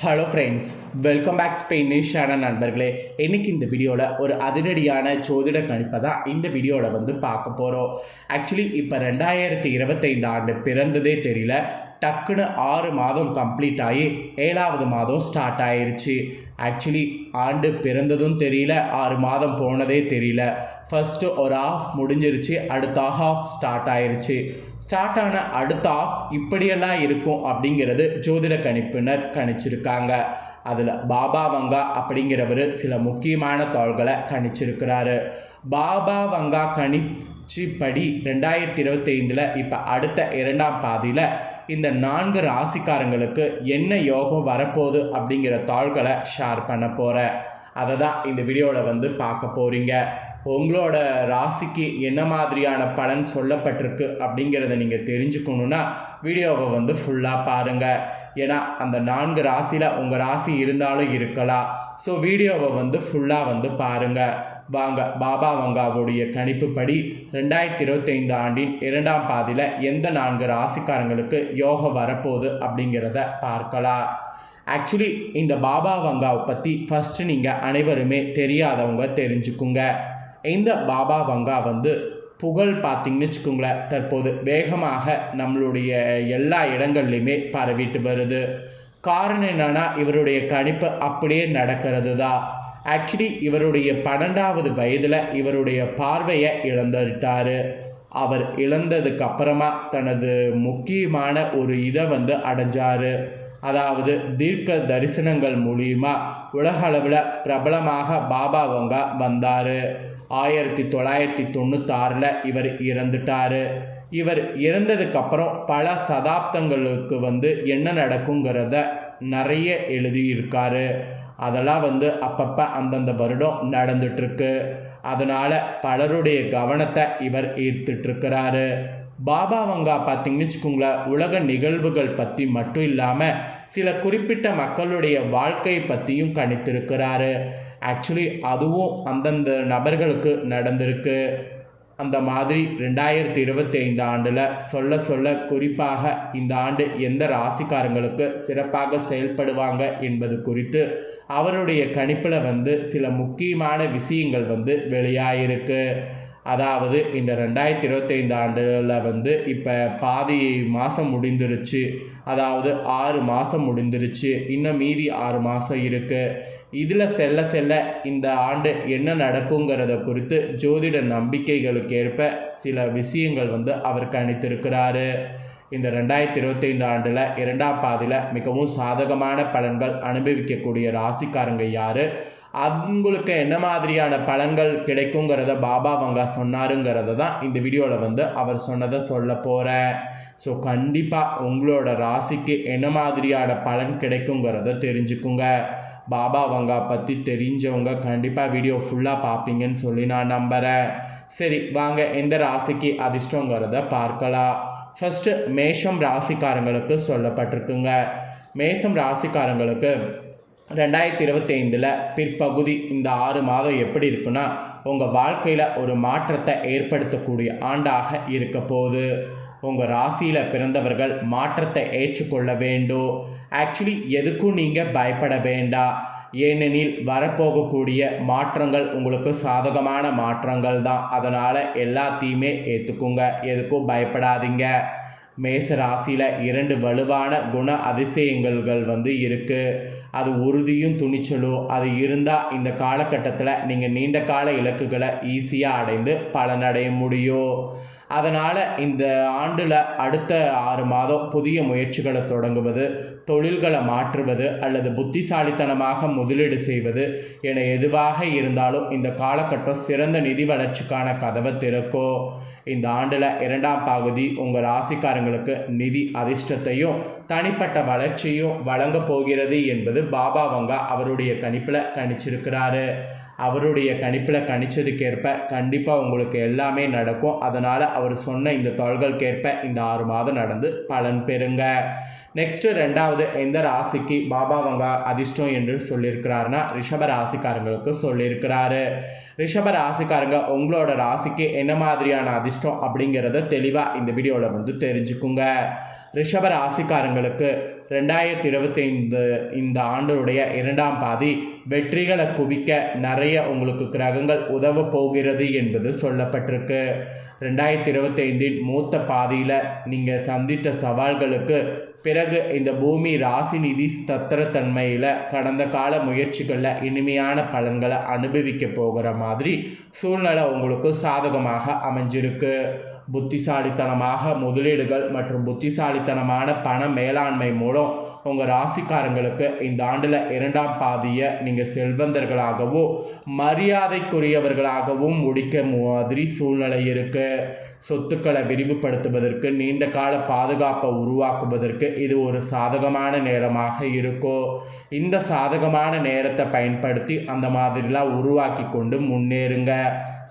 Hello friends welcome back ஸ்பெயினிஷான நண்பர்களே. இன்றைக்கி இந்த வீடியோவில் ஒரு அதிரடியான ஜோதிட கணிப்பை தான் இந்த வீடியோவில் வந்து பார்க்க போகிறோம் ஆக்சுவலி இப்போ ரெண்டாயிரத்தி இருபத்தைந்து ஆண்டு பிறந்ததே தெரியல. டக்குன்னு ஆறு மாதம் கம்ப்ளீட் ஆகி ஏழாவது மாதம் ஸ்டார்ட் ஆயிருச்சு. ஆக்சுவலி ஆண்டு பிறந்ததும் தெரியல ஆறு மாதம் போனதே தெரியல. ஃபஸ்ட்டு ஒரு ஆஃப் முடிஞ்சிருச்சு அடுத்த ஆஃப் ஸ்டார்ட் ஆயிருச்சு. ஸ்டார்ட் ஆன அடுத்த ஆஃப் இப்படியெல்லாம் இருக்கும் அப்படிங்கிறது ஜோதிட கணிப்பினர் கணிச்சிருக்காங்க. அதில் பாபா வங்கா அப்படிங்கிறவர் சில முக்கியமான தாள்களை கணிச்சிருக்கிறாரு. பாபா வங்கா கணிச்சுப்படி ரெண்டாயிரத்தி இருபத்தைந்தில் இப்போ அடுத்த இரண்டாம் பாதியில் இந்த நான்கு ராசிக்காரங்களுக்கு என்ன யோகம் வரப்போகுது அப்படிங்கிற தாள்களை ஷேர் பண்ண போகிறேன் அதை தான் இந்த வீடியோவில் வந்து பார்க்க போகிறீங்க உங்களோட ராசிக்கு என்ன மாதிரியான பலன் சொல்லப்பட்டிருக்கு அப்படிங்கிறத நீங்கள் தெரிஞ்சுக்கணுன்னா வீடியோவை வந்து ஃபுல்லாக பாருங்கள் ஏன்னா அந்த நான்கு ராசியில் உங்கள் ராசி இருந்தாலும் இருக்கலாம். ஸோ வீடியோவை வந்து ஃபுல்லாக வந்து பாருங்கள் வாங்க பாபா வங்காவுடைய கணிப்புப்படி ரெண்டாயிரத்தி இருபத்தைந்து ஆண்டின் இரண்டாம் பாதியில் எந்த நான்கு ராசிக்காரங்களுக்கு யோகம் வரப்போகுது அப்படிங்கிறத பார்க்கலாம். ஆக்சுவலி இந்த பாபா வங்காவை பற்றி ஃபஸ்ட்டு நீங்கள் அனைவருமே தெரியாதவங்க தெரிஞ்சுக்குங்க. இந்த பாபா வங்கா வந்து புகழ் பார்த்தீங்கன்னு வச்சுக்கோங்களேன் தற்போது வேகமாக நம்மளுடைய எல்லா இடங்கள்லையுமே பரவிட்டு வருது. காரணம் என்னென்னா இவருடைய கணிப்பு அப்படியே நடக்கிறது தான் ஆக்சுவலி இவருடைய பன்னெண்டாவது வயதில் இவருடைய பார்வையை இழந்துட்டார். அவர் இழந்ததுக்கு அப்புறமா தனது முக்கியமான ஒரு இதை வந்து அடைஞ்சார். அதாவது தீர்க்க தரிசனங்கள் மூலியமா உலகளவில் பிரபலமாக பாபா வங்கா வந்தார். ஆயிரத்தி தொள்ளாயிரத்தி தொண்ணூத்தாறில் இவர் இறந்துட்டார். இவர் இறந்ததுக்கப்புறம் பல சதாப்தங்களுக்கு வந்து என்ன நடக்குங்கிறத நிறைய எழுதியிருக்காரு. அதெல்லாம் வந்து அப்பப்போ அந்தந்த வருடம் நடந்துட்டுருக்கு. அதனால் பலருடைய கவனத்தை இவர் ஈர்த்துட்ருக்கிறாரு பாபா வங்கா பார்த்தீங்கன்னு வச்சுக்கோங்களேன் உலக நிகழ்வுகள் பற்றி மட்டும் இல்லாமல் சில குறிப்பிட்ட மக்களுடைய வாழ்க்கை பற்றியும் கணித்திருக்கிறாரு. ஆக்சுவலி அதுவும் அந்தந்த நபர்களுக்கு நடந்திருக்கு. அந்த மாதிரி ரெண்டாயிரத்தி இருபத்தி ஐந்து ஆண்டில் சொல்ல சொல்ல குறிப்பாக இந்த ஆண்டு எந்த ராசிக்காரங்களுக்கு சிறப்பாக செயல்படுவாங்க என்பது குறித்து அவருடைய கணிப்பில் வந்து சில முக்கியமான விஷயங்கள் வந்து வெளியாகிருக்கு அதாவது இந்த ரெண்டாயிரத்தி இருபத்தைந்து ஆண்டில் வந்து இப்போ பாதி மாதம் முடிந்துருச்சு. அதாவது ஆறு மாதம் முடிந்துருச்சு. இன்னும் மீதி ஆறு மாதம் இருக்குது இதில் செல்ல செல்ல இந்த ஆண்டு என்ன நடக்குங்கிறத குறித்து ஜோதிட நம்பிக்கைகளுக்கு ஏற்ப சில விஷயங்கள் வந்து அவர் கணித்திருக்கிறாரு. இந்த ரெண்டாயிரத்தி இருபத்தைந்து ஆண்டில் இரண்டாம் பாதியில் மிகவும் சாதகமான பலன்கள் அனுபவிக்கக்கூடிய ராசிக்காரங்க யார்? அவங்களுக்கு என்ன மாதிரியான பலன்கள் கிடைக்குங்கிறத பாபா வங்கா சொன்னாருங்கிறத தான் இந்த வீடியோவில் வந்து அவர் சொன்னதை சொல்ல போகிறேன் ஸோ கண்டிப்பாக உங்களோட ராசிக்கு என்ன மாதிரியான பலன் கிடைக்குங்கிறத தெரிஞ்சுக்குங்க. பாபா வங்கா பற்றி தெரிஞ்சவங்க கண்டிப்பாக வீடியோ ஃபுல்லாக பார்ப்பீங்கன்னு சொல்லி நான் நம்புகிறேன் சரி வாங்க எந்த ராசிக்கு அதிர்ஷ்டங்கிறத பார்க்கலாம். ஃபஸ்ட்டு மேஷம் ராசிக்காரங்களுக்கு சொல்லப்பட்டிருக்குங்க. மேஷம் ராசிக்காரங்களுக்கு ரெண்டாயிரத்தி இருபத்தைந்தில் பிற்பகுதி இந்த ஆறு மாதம் எப்படி இருக்குன்னா உங்கள் வாழ்க்கையில் ஒரு மாற்றத்தை ஏற்படுத்தக்கூடிய ஆண்டாக இருக்க போகுது. உங்கள் ராசியில் பிறந்தவர்கள் மாற்றத்தை ஏற்றுக்கொள்ள வேண்டும். ஆக்சுவலி எதுக்கும் நீங்கள் பயப்பட வேண்டாம். ஏனெனில் வரப்போகக்கூடிய மாற்றங்கள் உங்களுக்கு சாதகமான மாற்றங்கள் தான். அதனால் எல்லாத்தையுமே ஏற்றுக்குங்க எதுக்கும் பயப்படாதீங்க. மேச ராசியில் இரண்டு வலுவான குண அதிசயங்கள் வந்து இருக்குது அது உறுதியும் துணிச்சலும். அது இருந்தால் இந்த காலகட்டத்தில் நீங்கள் நீண்ட கால இலக்குகளை ஈஸியாக அடைந்து பலனடைய முடியும். அதனால் இந்த ஆண்டில் அடுத்த ஆறு மாதம் புதிய முயற்சிகளை தொடங்குவது தொழில்களை மாற்றுவது அல்லது புத்திசாலித்தனமாக முதலீடு செய்வது என எதுவாக இருந்தாலும் இந்த காலகட்டம் சிறந்த நிதி வளர்ச்சிக்கான கதவை திறக்கும். இந்த ஆண்டில் இரண்டாம் பகுதி உங்கள் ராசிக்காரங்களுக்கு நிதி அதிர்ஷ்டத்தையும் தனிப்பட்ட வளர்ச்சியும் வழங்க போகிறது என்பது பாபா வங்கா அவருடைய கணிப்பில் கணிச்சிருக்கிறாரு. அவருடைய கணிப்பில் கணிச்சதுக்கேற்ப கண்டிப்பாக உங்களுக்கு எல்லாமே நடக்கும். அதனால் அவர் சொன்ன இந்த தொல்களுக்கேற்ப இந்த ஆறு மாதம் நடந்து பலன் பெறுங்க. நெக்ஸ்ட்டு ரெண்டாவது எந்த ராசிக்கு பாபா வங்கா அதிர்ஷ்டம் என்று சொல்லியிருக்கிறாருன்னா ரிஷப ராசிக்காரங்களுக்கு சொல்லியிருக்கிறாரு. ரிஷப ராசிக்காரங்க உங்களோட ராசிக்கு என்ன மாதிரியான அதிர்ஷ்டம் அப்படிங்கிறத தெளிவாக இந்த வீடியோவில் வந்து தெரிஞ்சுக்குங்க. ரிஷப ராசிக்காரங்களுக்கு ரெண்டாயிரத்தி இருபத்தைந்து இந்த ஆண்டுடைய இரண்டாம் பாதி வெற்றிகளை குவிக்க நிறைய உங்களுக்கு கிரகங்கள் உதவ போகிறது என்பது சொல்லப்பட்டிருக்கு. ரெண்டாயிரத்தி இருபத்தைந்தின் மூத்த பாதியில் நீங்கள் சந்தித்த சவால்களுக்கு பிறகு இந்த பூமி ராசி நிதி ஸ்தத்திரத்தன்மையில் கடந்த கால முயற்சிகளில் இனிமையான பலன்களை அனுபவிக்க போகிற மாதிரி சூழ்நிலை உங்களுக்கு சாதகமாக அமைஞ்சிருக்கு. புத்திசாலித்தனமாக முதலீடுகள் மற்றும் புத்திசாலித்தனமான பண மேலாண்மை மூலம் உங்கள் ராசிக்காரங்களுக்கு இந்த ஆண்டில் இரண்டாம் பாதியை நீங்கள் செல்வந்தர்களாகவோ மரியாதைக்குரியவர்களாகவும் முடிக்க மாதிரி சூழ்நிலை இருக்குது சொத்துக்களை விரிவுபடுத்துவதற்கு நீண்ட கால பாதுகாப்பை உருவாக்குவதற்கு இது ஒரு சாதகமான நேரமாக இருக்கோ? இந்த சாதகமான நேரத்தை பயன்படுத்தி அந்த மாதிரிலாம் உருவாக்கி கொண்டு முன்னேறுங்க.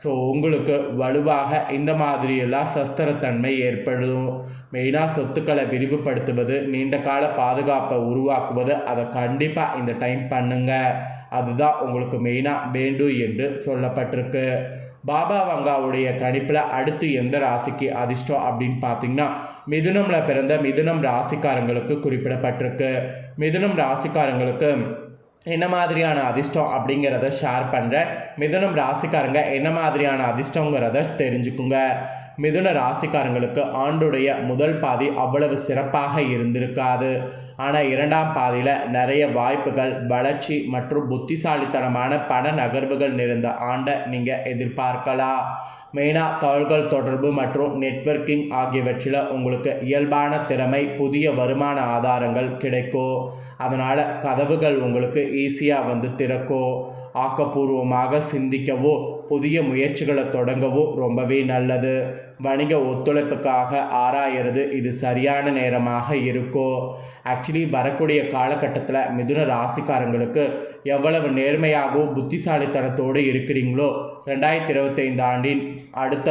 ஸோ உங்களுக்கு வலுவாக இந்த மாதிரியெல்லாம் சஸ்திரத்தன்மை ஏற்படும் மெயினாக சொத்துக்களை விரிவுபடுத்துவது நீண்ட கால பாதுகாப்பை உருவாக்குவது அதை கண்டிப்பாக இந்த டைம் பண்ணுங்க. அதுதான் உங்களுக்கு மெயினாக வேண்டும் என்று சொல்லப்பட்டிருக்கு. பாபா வங்காவுடைய கணிப்பில் அடுத்து எந்த ராசிக்கு அதிர்ஷ்டம் அப்படின்னு பார்த்தீங்கன்னா மிதுனமில் பிறந்த மிதுனம் ராசிக்காரங்களுக்கு குறிப்பிடப்பட்டிருக்கு. மிதுனம் ராசிக்காரங்களுக்கு என்ன மாதிரியான அதிர்ஷ்டம் அப்படிங்கிறத ஷேர் பண்ணுறேன் மிதுனம் ராசிக்காரங்க என்ன மாதிரியான அதிர்ஷ்டங்கிறத தெரிஞ்சுக்குங்க. மிதுன ராசிக்காரங்களுக்கு ஆண்டுடைய முதல் பாதி அவ்வளவு சிறப்பாக இருந்திருக்காது. ஆனால் இரண்டாம் பாதியில் நிறைய வாய்ப்புகள் வளர்ச்சி மற்றும் புத்திசாலித்தனமான பண நகர்வுகள் நிறைந்த ஆண்டை நீங்கள் எதிர்பார்க்கலாம் மெயினாக தகவல்கள் தொடர்பு மற்றும் நெட்வொர்க்கிங் ஆகியவற்றில் உங்களுக்கு இயல்பான திறமை புதிய வருமான ஆதாரங்கள் கிடைக்கும் அதனால் கதவுகள் உங்களுக்கு ஈஸியாக வந்து திறக்கும் ஆக்கப்பூர்வமாக சிந்திக்கவோ புதிய முயற்சிகளை தொடங்கவோ ரொம்பவே நல்லது. வணிக ஒத்துழைப்புக்காக ஆராயிறது இது சரியான நேரமாக இருக்கும் ஆக்சுவலி வரக்கூடிய காலகட்டத்தில் மிதுன ராசிக்காரங்களுக்கு எவ்வளவு நேர்மையாகவும் புத்திசாலித்தனத்தோடு இருக்கிறீங்களோ ரெண்டாயிரத்தி இருபத்தைந்து ஆண்டின் அடுத்த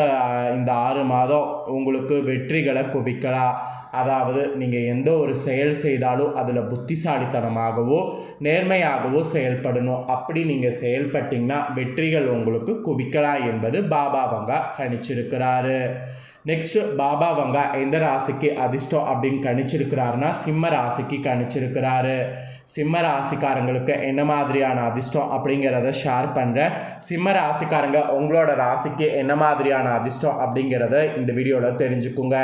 இந்த ஆறு மாதம் உங்களுக்கு வெற்றிகளை குவிக்கலாம். அதாவது நீங்கள் எந்த ஒரு செயல் செய்தாலும் அதில் புத்திசாலித்தனமாகவோ நேர்மையாகவோ செயல்படணும். அப்படி நீங்கள் செயல்பட்டிங்கன்னா வெற்றிகள் உங்களுக்கு குவிக்கலாம் என்பது பாபா வங்கா கணிச்சிருக்கிறாரு. நெக்ஸ்ட்டு பாபா வங்கா எந்த ராசிக்கு அதிர்ஷ்டம் அப்படின்னு கணிச்சிருக்கிறாருன்னா சிம்ம ராசிக்கு கணிச்சிருக்கிறாரு. சிம்ம ராசிக்காரங்களுக்கு என்ன மாதிரியான அதிர்ஷ்டம் அப்படிங்கிறத ஷேர் பண்ணுறேன் சிம்ம ராசிக்காரங்க உங்களோட ராசிக்கு என்ன மாதிரியான அதிர்ஷ்டம் அப்படிங்கிறத இந்த வீடியோவில் தெரிஞ்சுக்குங்க.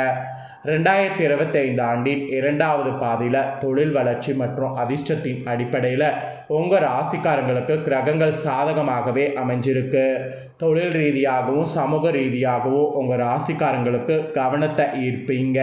ரெண்டாயிரத்தி இருபத்தைந்து ஆண்டின் இரண்டாவது பாதியில் தொழில் வளர்ச்சி மற்றும் அதிர்ஷ்டத்தின் அடிப்படையில் உங்கள் ராசிக்காரங்களுக்கு கிரகங்கள் சாதகமாகவே அமைஞ்சிருக்கு. தொழில் ரீதியாகவும் சமூக ரீதியாகவும் உங்கள் ராசிக்காரங்களுக்கு கவனத்தை ஈர்ப்பீங்க.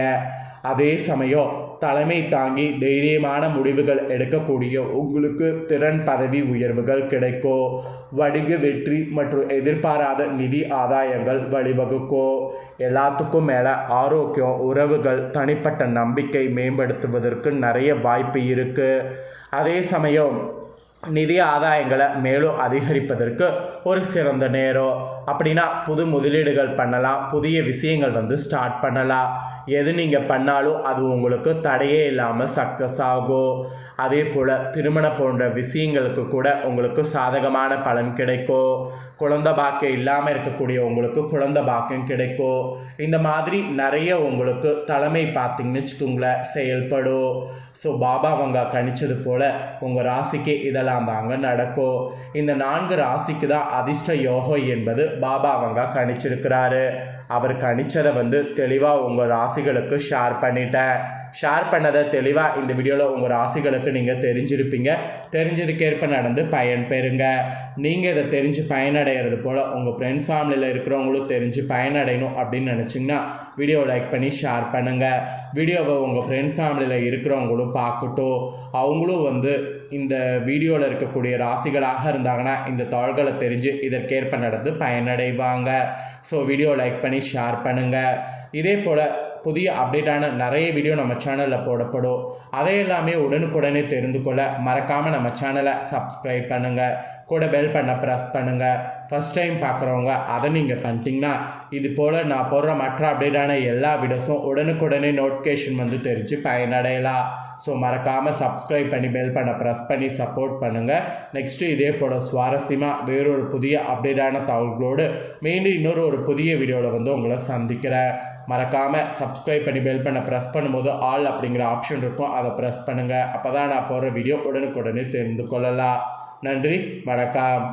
அதே சமயம் தலைமை தாங்கி தைரியமான முடிவுகள் எடுக்கக்கூடிய உங்களுக்கு திறன் பதவி உயர்வுகள் கிடைக்கும் வணிக வெற்றி மற்றும் எதிர்பாராத நிதி ஆதாயங்கள் வழிவகுக்கும் எல்லாத்துக்கும் மேலே ஆரோக்கியம் உறவுகள் தனிப்பட்ட நம்பிக்கை மேம்படுத்துவதற்கு நிறைய வாய்ப்பு இருக்குது அதே சமயம் நிதி ஆதாயங்களை மேலும் அதிகரிப்பதற்கு ஒரு சிறந்த நேரம். அப்படின்னா புது முதலீடுகள் பண்ணலாம் புதிய விஷயங்கள் வந்து ஸ்டார்ட் பண்ணலாம். எது நீங்கள் பண்ணாலும் அது உங்களுக்கு தடையே இல்லாமல் சக்ஸஸ் ஆகும் அதே போல் திருமணம் போன்ற விஷயங்களுக்கு கூட உங்களுக்கு சாதகமான பலன் கிடைக்கும் குழந்த பாக்கியம் இல்லாமல் இருக்கக்கூடிய உங்களுக்கு குழந்த பாக்கியம் கிடைக்கும் இந்த மாதிரி நிறைய உங்களுக்கு தலைமை பார்த்தீங்கன்னு வச்சுக்கோங்களேன் செயல்படும் ஸோ பாபா அவங்க கணிச்சது போல் உங்கள் ராசிக்கு இதெல்லாம் தாங்க நடக்கும் இந்த நான்கு ராசிக்கு தான் அதிர்ஷ்ட யோகம் என்பது பாபா அவங்க கணிச்சிருக்கிறாரு. அவர் கணிச்சதை வந்து தெளிவாக உங்கள் ராசிகளுக்கு ஷேர் பண்ணிட்டேன். ஷேர் பண்ணதை தெளிவாக இந்த வீடியோவில் உங்கள் ராசிகளுக்கு நீங்கள் தெரிஞ்சிருப்பீங்க. தெரிஞ்சதுக்கேற்ப நடந்து பயன் பெறுங்க. நீங்கள் இதை தெரிஞ்சு பயனடைகிறது போல் உங்கள் ஃப்ரெண்ட்ஸ் ஃபேமிலியில் இருக்கிறவங்களும் தெரிஞ்சு பயனடையணும் அப்படின்னு நினச்சிங்கன்னா வீடியோ லைக் பண்ணி ஷேர் பண்ணுங்கள் வீடியோவை உங்கள் ஃப்ரெண்ட்ஸ் ஃபேமிலியில் இருக்கிறவங்களும் பார்க்கட்டும். அவங்களும் வந்து இந்த வீடியோவில் இருக்கக்கூடிய ராசிகளாக இருந்தாங்கன்னா இந்த தாள்களை தெரிஞ்சு இதற்கேற்ப நடந்து பயனடைவாங்க. ஸோ வீடியோ லைக் பண்ணி ஷேர் பண்ணுங்கள் இதே போல் புதிய அப்டேட்டான நிறைய வீடியோ நம்ம சேனலில் போடப்படும். அதை எல்லாமே உடனுக்குடனே தெரிந்து கொள்ள மறக்காமல் நம்ம சேனலை சப்ஸ்கிரைப் பண்ணுங்கள் கூட பெல் பண்ண ப்ரெஸ் பண்ணுங்கள் ஃபஸ்ட் டைம் பார்க்குறவங்க அதை நீங்கள் பண்ணிட்டீங்கன்னா இது போல் நான் போடுற மற்ற அப்டேட்டான எல்லா வீடியோஸும் உடனுக்குடனே நோட்டிஃபிகேஷன் வந்து தெரிஞ்சு பயனடையலாம். ஸோ மறக்காமல் சப்ஸ்கிரைப் பண்ணி பெல் பண்ண ப்ரெஸ் பண்ணி சப்போர்ட் பண்ணுங்கள் நெக்ஸ்ட்டு இதே போல் சுவாரஸ்யமாக வேறொரு புதிய அப்டேட்டான தகவல்களோடு மீண்டும் இன்னொரு ஒரு புதிய வீடியோவில் வந்து உங்களை சந்திக்கிறேன். மறக்காமல் சப்ஸ்கிரைப் பண்ணி பெல் பண்ண ப்ரெஸ் பண்ணும்போது ஆல் அப்படிங்கிற ஆப்ஷன் இருக்கும். அதை ப்ரெஸ் பண்ணுங்கள் அப்போ தான் நான் போடுற வீடியோ உடனுக்குடனே தெரிந்து கொள்ளலாம். நன்றி வணக்கம்.